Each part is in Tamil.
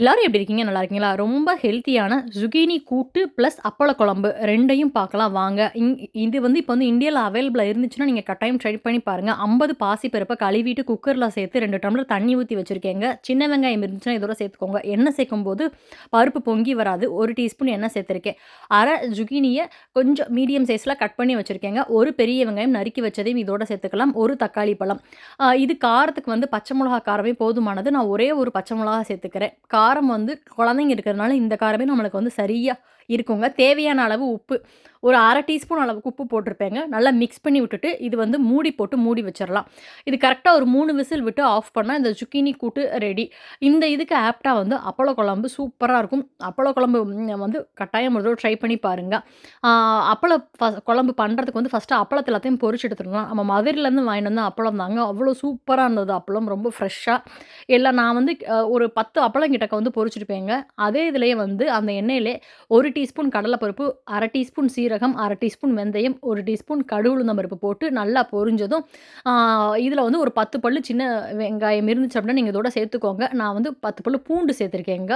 எல்லாரும் எப்படி இருக்கீங்க? நல்லா இருக்கீங்களா? ரொம்ப ஹெல்த்தியான ஜுகினி கூட்டு ப்ளஸ் அப்பள குழம்பு ரெண்டையும் பார்க்கலாம். வாங்க. இங் இது வந்து இப்போ வந்து இந்தியாவில் அவைலபிளாக இருந்துச்சுன்னா நீங்கள் கட்டாயம் ட்ரை பண்ணி பாருங்கள் ஐம்பது பாசி பருப்பை கழுவிட்டு குக்கரில் சேர்த்து ரெண்டு டம்ளர் தண்ணி ஊற்றி வச்சுருக்கேங்க. சின்ன வெங்காயம் இருந்துச்சுன்னா இதோட சேர்த்துக்கோங்க. எண்ணெய் சேர்க்கும் போது பருப்பு பொங்கி வராது. ஒரு டீஸ்பூன் எண்ணெய் சேர்த்துருக்கேன். அரை ஜுகினியை கொஞ்சம் மீடியம் சைஸில் கட் பண்ணி வச்சுருக்கேங்க. ஒரு பெரிய வெங்காயம் நறுக்கி வச்சதையும் இதோட சேர்த்துக்கலாம். ஒரு தக்காளி பழம். இது காரத்துக்கு வந்து பச்சை மிளகா காரமே போதுமானது. நான் ஒரே ஒரு பச்சை மிளகா சேர்த்துக்கிறேன். காரம் வந்து குழந்தைங்க இருக்கிறதுனால இந்த காரமே நம்மளுக்கு வந்து சரியாக இருக்குங்க. தேவையான அளவு உப்பு ஒரு அரை டீஸ்பூன் அளவுக்கு உப்பு போட்டிருப்பேங்க. நல்லா மிக்ஸ் பண்ணி விட்டுட்டு இது வந்து மூடி போட்டு மூடி வச்சிடலாம் இது கரெக்டாக ஒரு மூணு விசில் விட்டு ஆஃப் பண்ணால் இந்த சுக்கினி கூட்டு ரெடி இந்த இதுக்கு ஆப்டாக வந்து அப்பளோ குழம்பு சூப்பராக இருக்கும். அப்பளோ குழம்பு வந்து கட்டாயம் ஒரு ட்ரை பண்ணி பாருங்கள் அப்பள குழம்பு பண்ணுறதுக்கு வந்து ஃபஸ்ட்டு அப்பளத்தை எல்லாத்தையும் பொறிச்சு எடுத்துருக்கலாம் நம்ம மதுரையிலேருந்து வாங்கிட்டு வந்து அப்பளம் தாங்க. அவ்வளோ சூப்பராக இருந்தது அப்பளம் ரொம்ப ஃப்ரெஷ்ஷாக எல்லாம் நான் வந்து ஒரு பத்து அப்பளம் கிட்டக்க வந்து பொறிச்சிருப்பேங்க அதே இதுலேயே வந்து அந்த எண்ணெயிலே ஒரு டீஸ்பூன் கடலைப்பருப்பு அரை டீஸ்பூன் சீரகம் அரை டீஸ்பூன் வெந்தயம் ஒரு டீஸ்பூன் கடுகுளுந்தம் பருப்பு போட்டு நல்லா பொரிஞ்சதும் இதில் வந்து ஒரு பத்து பல்லு சின்ன வெங்காயம் இருந்துச்சு அப்படின்னா நீங்கள் இதோட சேர்த்துக்கோங்க. நான் வந்து பத்து பல்லு பூண்டு சேர்த்துருக்கேங்க.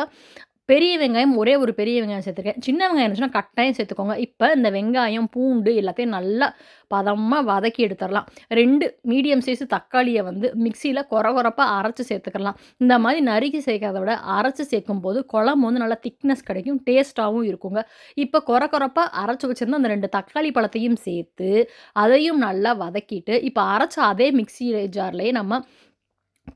பெரிய வெங்காயம் ஒரே ஒரு பெரிய வெங்காயம் சேர்த்துருக்கேன். சின்ன வெங்காயம் இருந்துச்சுன்னா கட்டாயம் சேர்த்துக்கோங்க. இப்போ இந்த வெங்காயம் பூண்டு எல்லாத்தையும் நல்லா பதமாக வதக்கி எடுத்துடலாம். ரெண்டு மீடியம் சைஸ் தக்காளியை வந்து மிக்சியில் குற குறப்பாக அரைச்சி சேர்த்துக்கலாம். இந்த மாதிரி நறுக்கி சேர்க்காத விட அரைச்சி சேர்க்கும் போது குழம்பு வந்து நல்லா திக்னஸ் கிடைக்கும் டேஸ்ட்டாகவும் இருக்குங்க. இப்போ குற குறப்பாக அரைச்சி வச்சுருந்தா அந்த ரெண்டு தக்காளி பழத்தையும் சேர்த்து அதையும் நல்லா வதக்கிட்டு இப்போ அரைச்ச அதே மிக்சி ஜார்லேயே நம்ம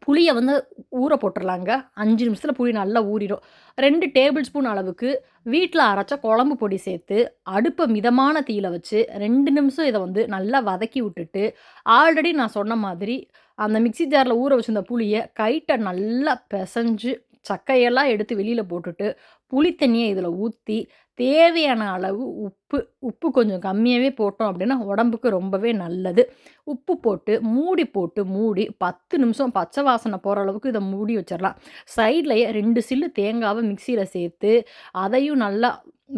புளியை வந்து ஊற போட்டுடலாங்க அஞ்சு நிமிஷத்தில் புளி நல்லா ஊறிடும். ரெண்டு டேபிள் ஸ்பூன் அளவுக்கு வீட்டில் அரைச்ச குழம்பு பொடி சேர்த்து அடுப்பை மிதமான தீயில் வச்சு ரெண்டு நிமிஷம் இதை வந்து நல்லா வதக்கி விட்டுட்டு ஆல்ரெடி நான் சொன்ன மாதிரி அந்த மிக்சி ஜாரில் ஊற வச்சுருந்த புளியை கைட்டை நல்லா பிசைஞ்சு சக்கையெல்லாம் எடுத்து வெளியில் போட்டுட்டு புளி தண்ணியை இதில் ஊற்றி தேவையான அளவு உப்பு உப்பு கொஞ்சம் கம்மியாகவே போட்டோம் அப்படின்னா உடம்புக்கு ரொம்பவே நல்லது. உப்பு போட்டு மூடி போட்டு மூடி பத்து நிமிஷம் பச்சை வாசனை போகிற அளவுக்கு இதை மூடி வச்சிடலாம். சைட்லேயே ரெண்டு சில்லு தேங்காவை மிக்சியில் சேர்த்து அதையும் நல்லா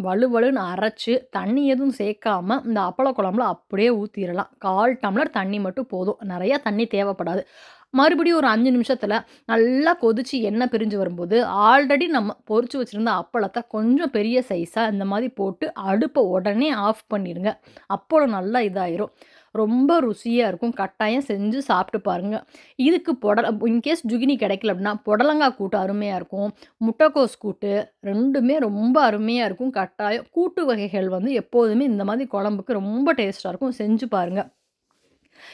வலுவலுன்னு அரைச்சி தண்ணி எதுவும் சேர்க்காம இந்த அப்பள குழம்புல அப்படியே ஊற்றிடலாம் கால் டம்ளர் தண்ணி மட்டும் போதும். நிறையா தண்ணி தேவைப்படாது. மறுபடியும் ஒரு அஞ்சு நிமிஷத்தில் நல்லா கொதித்து எண்ணெய் பிரிஞ்சு வரும்போது ஆல்ரெடி நம்ம பொறிச்சு வச்சுருந்த அப்பளத்தை கொஞ்சம் பெரிய சைஸாக இந்த மாதிரி போட்டு அடுப்பை உடனே ஆஃப் பண்ணிடுங்க. அப்பளம் நல்லா இதாயிரும். ரொம்ப ருசியாக இருக்கும். கட்டாயம் செஞ்சு சாப்பிட்டு பாருங்கள் இதுக்கு புடல இன்கேஸ் ஜுகினி கிடைக்கல அப்படின்னா புடலங்காய் கூட்டு அருமையாக இருக்கும். முட்டைக்கோஸ் கூட்டு ரெண்டுமே ரொம்ப அருமையாக இருக்கும். கட்டாயம் கூட்டு வகைகள் வந்து எப்போதுமே இந்த மாதிரி குழம்புக்கு ரொம்ப டேஸ்ட்டாக இருக்கும். செஞ்சு பாருங்கள்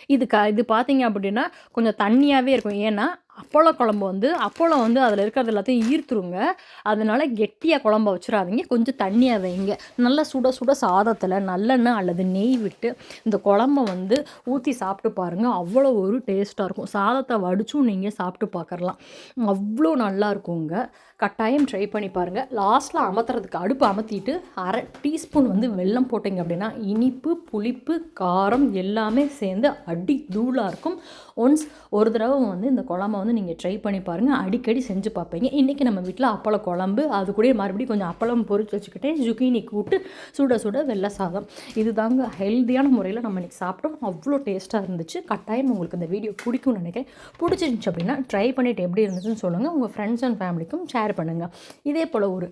இது க இது பார்த்தீங்க அப்படின்னா கொஞ்சம் தண்ணியாகவே இருக்கும். ஏன்னா அப்பளம் குழம்பு வந்து அப்பளம் வந்து அதில் இருக்கிறது எல்லாத்தையும் ஈர்த்துருங்க. அதனால் கெட்டியாக குழம்ப வச்சிடாதீங்க கொஞ்சம் தண்ணியாக வைங்க. நல்லா சுட சுட சாதத்தில் நல்லெண்ணெய் அல்லது நெய் விட்டு இந்த குழம்ப வந்து ஊற்றி சாப்பிட்டு பாருங்கள் அவ்வளோ ஒரு டேஸ்ட்டாக இருக்கும். சாதத்தை வடிச்சும் நீங்கள் சாப்பிட்டு பார்க்குறலாம் அவ்வளோ நல்லா இருக்குங்க. கட்டாயம் ட்ரை பண்ணி பாருங்கள் லாஸ்ட்டில் அமர்த்துறதுக்கு அடுப்பு அமர்த்திட்டு அரை டீஸ்பூன் வந்து வெல்லம் போட்டிங்க அப்படின்னா இனிப்பு புளிப்பு காரம் எல்லாமே சேர்ந்து அடி தூளாக இருக்கும். ஒன்ஸ் ஒரு தடவை வந்து இந்த குழம்ப வந்து நீங்கள் ட்ரை பண்ணி பாருங்கள் அடிக்கடி செஞ்சு பார்ப்பீங்க. இன்றைக்கி நம்ம வீட்டில் அப்பள குழம்பு அது கூட மறுபடியும் கொஞ்சம் அப்பளம் பொறிச்சு வச்சுக்கிட்டே ஜுக்கினி கூட்டு சுட சுட வெள்ளை சாதம். இது தாங்க ஹெல்த்தியான முறையில் நம்ம இன்றைக்கி சாப்பிட்டோம். அவ்வளோ டேஸ்ட்டாக இருந்துச்சு. கட்டாயம் உங்களுக்கு இந்த வீடியோ பிடிக்கும்னு நினைக்கிறேன். பிடிச்சிருந்துச்சு அப்படின்னா ட்ரை பண்ணிவிட்டு எப்படி இருந்துச்சுன்னு சொல்லுங்கள் உங்கள் ஃப்ரெண்ட்ஸ் அண்ட் ஃபேமிலிக்கும் ஷேர் பண்ணுங்கள் இதே போல் ஒரு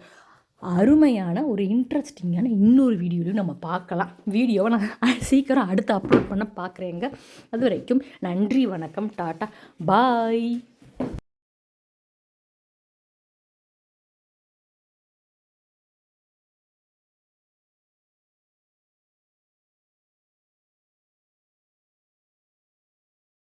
அருமையான ஒரு இன்ட்ரெஸ்டிங்கான இன்னொரு வீடியோலையும் நம்ம பார்க்கலாம். வீடியோவை நான் சீக்கிரம் அடுத்து அப்லோட் பண்ண பார்க்குறேங்க. அது வரைக்கும் நன்றி வணக்கம் டாட்டா. பாய்